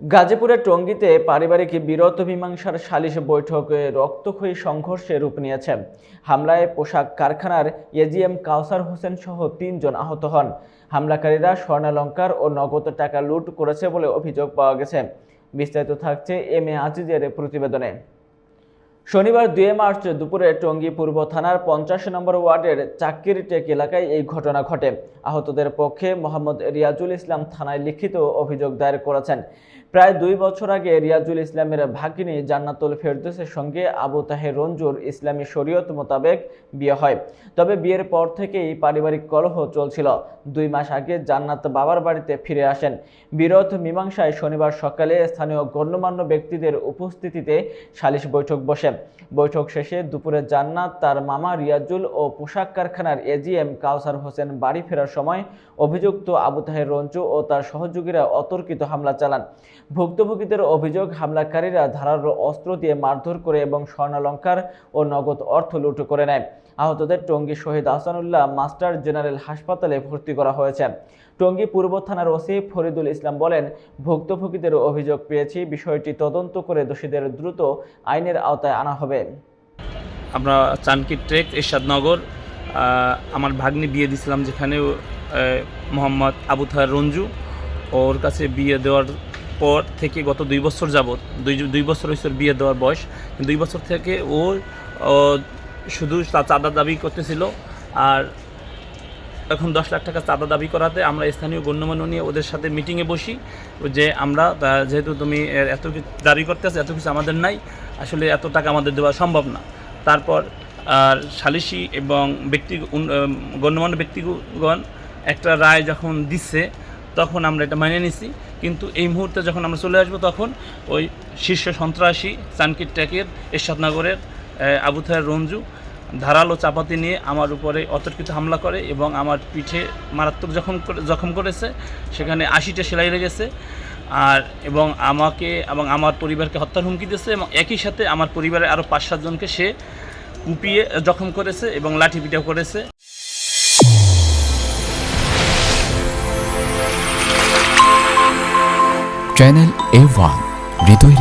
গাজীপুরের টঙ্গিতে পারিবারিক বিরত মীমাংসার সালিশ বৈঠকে রক্তক্ষয়ী সংঘর্ষে রূপ নিয়েছে হামলায় পোশাক কারখানার এজিএম কাউসার হোসেন সহ তিনজন আহত হন। হামলাকারীরা স্বর্ণালঙ্কার ও নগদ টাকা লুট করেছে বলে অভিযোগ পাওয়া গেছে। বিস্তারিত থাকছে এম এ আজিজের প্রতিবেদনে। শনিবার দুই মার্চ দুপুরে টঙ্গী পূর্ব থানার পঞ্চাশ নম্বর ওয়ার্ডের চাক্কির টেক এলাকায় এই ঘটনা ঘটে। আহতদের পক্ষে মোহাম্মদ রিয়াজুল ইসলাম থানায় লিখিত অভিযোগ দায়ের করেছেন। প্রায় দুই বছর আগে রিয়াজুল ইসলামের ভাগিনী জান্নাতুল ফেরদৌসের সঙ্গে আবু তাহের রঞ্জুর ইসলামী শরীয়ত মোতাবেক বিয়ে হয়। তবে বিয়ের পর থেকেই পারিবারিক কলহ চলছিল। দুই মাস আগে জান্নাত বাবার বাড়িতে ফিরে আসেন। বিরোধ মীমাংসায় শনিবার সকালে স্থানীয় গণ্যমান্য ব্যক্তিদের উপস্থিতিতে সালিশ বৈঠক বসে। বৈঠক শেষে দুপুরে জান্নাত তার মামা রিয়াজুল ও পোশাক কারখানার এজিএম কাউসার হোসেন বাড়ি ফেরার সময় অভিযুক্ত আবু তাহের রঞ্জু ও তার সহযোগীরা অতর্কিত হামলা চালান। ভুক্তভোগীদের অভিযোগ, হামলাকারীরা ধারালো অস্ত্র দিয়ে মারধর করে এবং স্বর্ণালঙ্কার ও নগদ অর্থ লুট করে নেয়। আহতদের টঙ্গী শহীদ আহসানুল্লাহ মাস্টার জেনারেল হাসপাতালে ভর্তি করা হয়েছে। টঙ্গী পূর্ব থানার ওসি ফরিদুল ইসলাম বলেন, ভুক্তভোগীদের অভিযোগ পেয়েছি, বিষয়টি তদন্ত করে দোষীদের দ্রুত আইনের আওতায় আনা হবে আমরা চানকি ট্রেক, এরশাদনগর আমার ভাগ্নি বিয়ে দিছিলাম যেখানে মোহাম্মদ আবু থার রঞ্জু, ওর কাছে বিয়ে দেওয়ার পর থেকে গত দুই বছর যাবৎ, দুই দুই বছর হয়েছে বিয়ে দেওয়ার বয়স, দুই বছর থেকে ও শুধু চাঁদা দাবি করতেছিল, আর এখন দশ লাখ টাকা চাঁদা দাবি করাতে আমরা স্থানীয় গণ্যমান্য নিয়ে ওদের সাথে মিটিংয়ে বসি যে আমরা যেহেতু তুমি এত কিছু দাবি করতে এত কিছু আমাদের নাই আসলে এত টাকা আমাদের দেওয়া সম্ভব না। তারপর আর সালিসি এবং ব্যক্তি গণ্যমান্য ব্যক্তিগণ একটা রায় যখন দিচ্ছে তখন আমরা এটা মেনে নিছি। কিন্তু এই মুহূর্তে যখন আমরা চলে আসব তখন ওই শীর্ষ সন্ত্রাসী চানকির ট্যাকের এরশাদনগরের আহ, আবু থায়ের রঞ্জু ধারালো চাপাতি নিয়ে আমার উপরে অতর্কিত হামলা করে এবং আমার পিঠে মারাত্মক জখম জখম করেছে। সেখানে আশিটা সেলাই লেগেছে। আর এবং আমাকে এবং আমার পরিবারকে হত্যার হুমকি দিয়েছে এবং একই সাথে আমার পরিবারের আরও পাঁচ সাতজনকে সে কুপিয়ে জখম করেছে এবং লাঠি পিটাও করেছে। চ্যানেল এ ওয়ান, হৃদয়ের